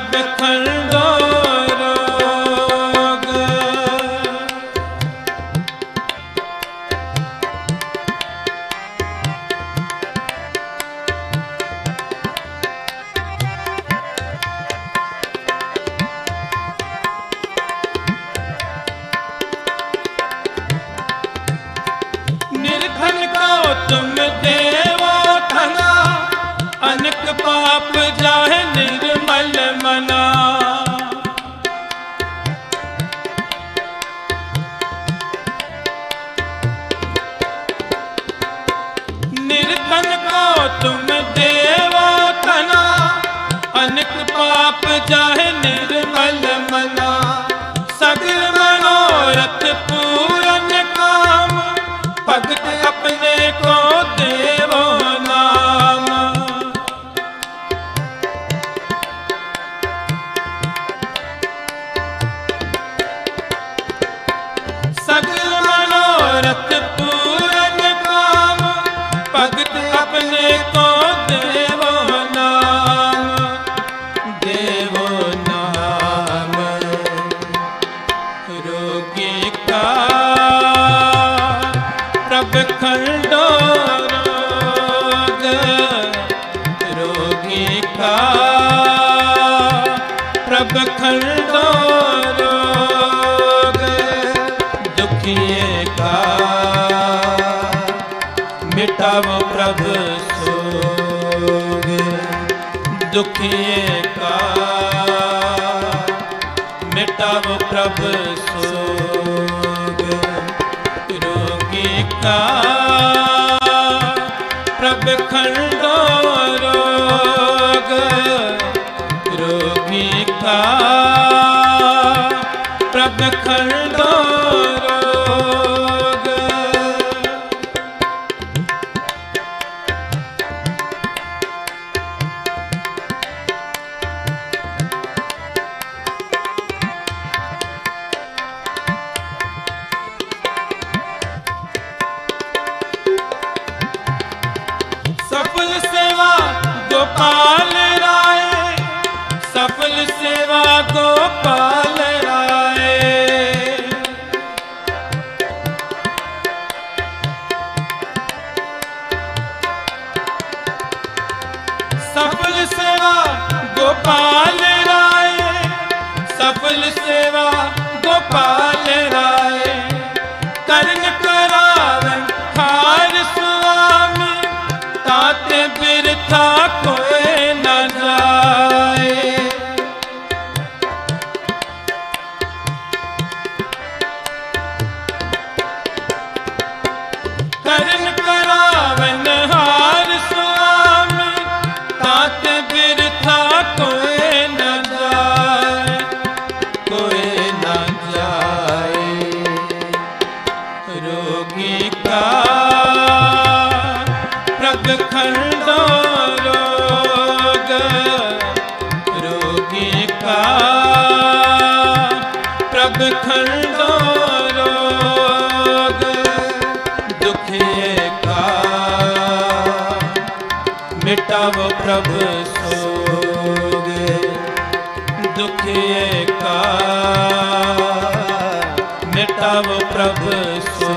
ਸਭ ਖੰਡੋ ਰੋਗ। ਨਿਰਖਣ ਤੁਮ ਦੇ ਦੁਖ ਏਕਾ ਮਿਟਾਵੋ ਪ੍ਰਭ ਸੋਗ ਰੋਗੀ ਕਾ ਪ੍ਰਭ ਖੰਡੋ ਰੋਗ ਰੋਗੀ ਕਾ ਪ੍ਰਭ ਖੰਡੋ गोपाल राय सफल सेवा गोपाल राय सफल सेवा गोपाल ਸੇਵਾ ਪ੍ਰਭ ਖੰਡੋ ਦੁਖੇ ਕਾ ਮਿਟਾਵੋ ਪ੍ਰਭ ਸੋਗ ਦੁਖੇ ਕਾ ਮਿਟਾਵੋ ਪ੍ਰਭ ਸੋਗ।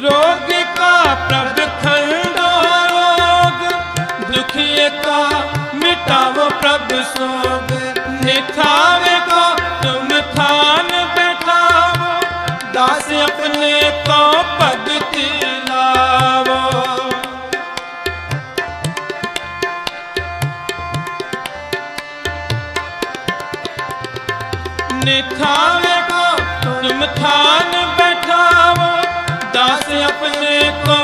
रोगी का प्रभ खंडो रोग दुखिए का मिटावो प्रभ सोग निथावे को तुम थान बैठावो दास अपने को भगति लावो निथावे को तुम थान को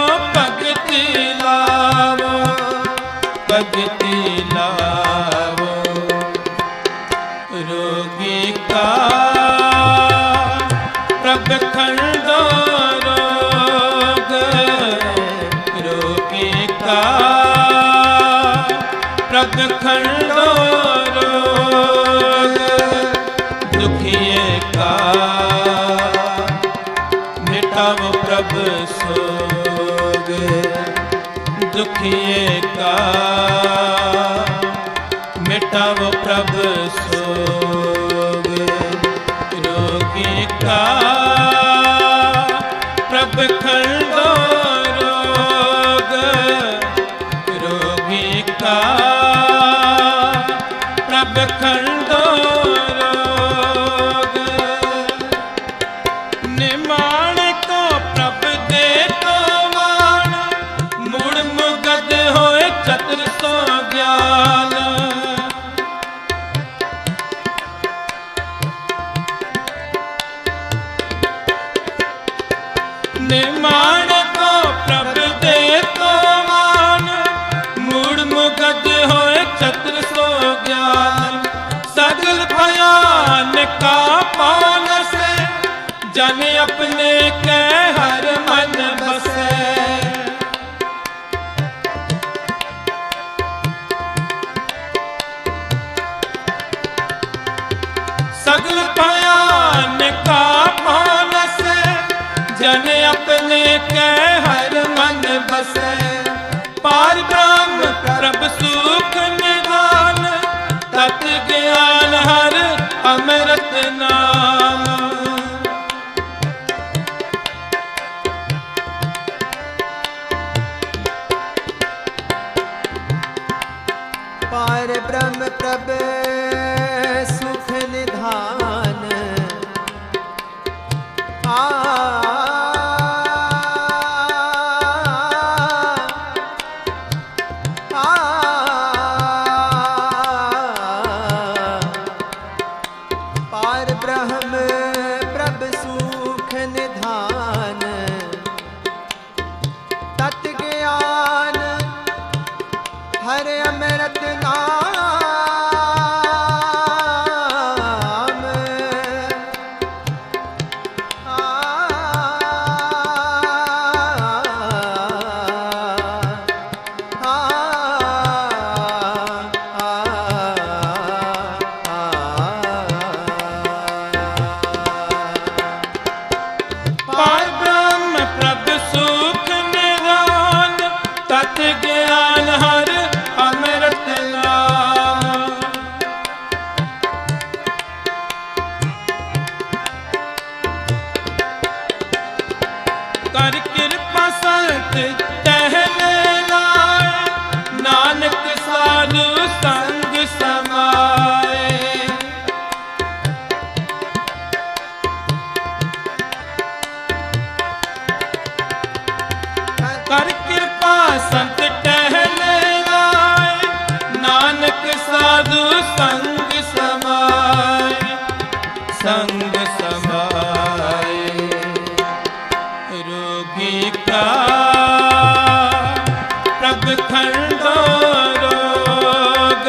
ਦੁਖੀਏ ਕਾ। ਮਿਟਾਵ ਪ੍ਰਭ ਸੋਗ। ਰੋਗੀ ਕਾ। ਪ੍ਰਭ ਖੰਡੋ ਰੋਗ। ਰੋਗੀ ਕਾ। ਪ੍ਰਭ ਖੰਡੋ ਰੋਗ। ਨਿਮਾਣ ਜਨ ਆਪਣੇ ਕੈ ਹਰ ਮਨ ਬਸੈ। ਸਗਲ ਭਿਆਨ ਕਾ ਮਾਨਸ ਜਨ ਆਪਣੇ ਕੈ ਹਰ ਮਨ ਬਸੈ। ਪਾਰ ਬ੍ਰਹਮ ਪ੍ਰਭ ਸੁਖ ਨਿਦਾਨ ਤਤ ਗਿਆਨ ਹਰ ਅੰਮ੍ਰਿਤ ਨਾਮ। ਸੰਗ ਸਮਾਏ। ਰੋਗੀ ਕਾ ਪ੍ਰਭ ਖੰਡੋ ਰੋਗ।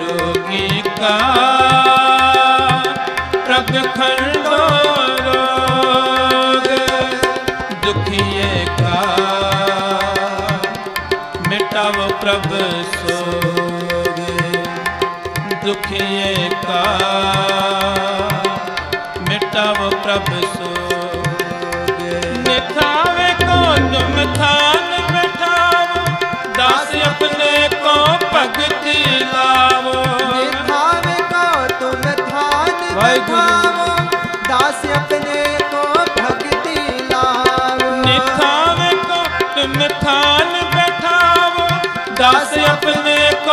ਰੋਗੀ ਕਾ ਪ੍ਰਭ ਖੰਡੋ ਰੋਗ। ਦੁਖੀਏ ਕਾ ਮਿਟਾਵ ਪ੍ਰਭ ਸੋ। ਦੁਖੀਏ ਕਾ ਮਿਟਾਵ ਪ੍ਰਭ ਸੋਗ। ਨਿਥਾਵੇ ਕੋ ਤੁਮ ਥਾਨ ਬਿਠਾਵੋ। ਦਾਸ ਆਪਣੇ ਕੋ ਭਗਤੀ ਲਾਵੋ। ਨਿਥਾਵੇ ਕੋ ਤੁਮ ਥਾਨ। ਬਠਾਵੋ।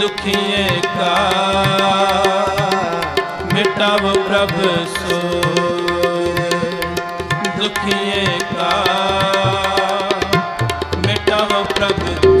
ਦੁਖੀਏ ਕਾ ਮਿਟਾਵ ਪ੍ਰਭ ਸੋ। ਦੁਖੀਏ ਕਾ ਮਿਟਾਵ ਪ੍ਰਭ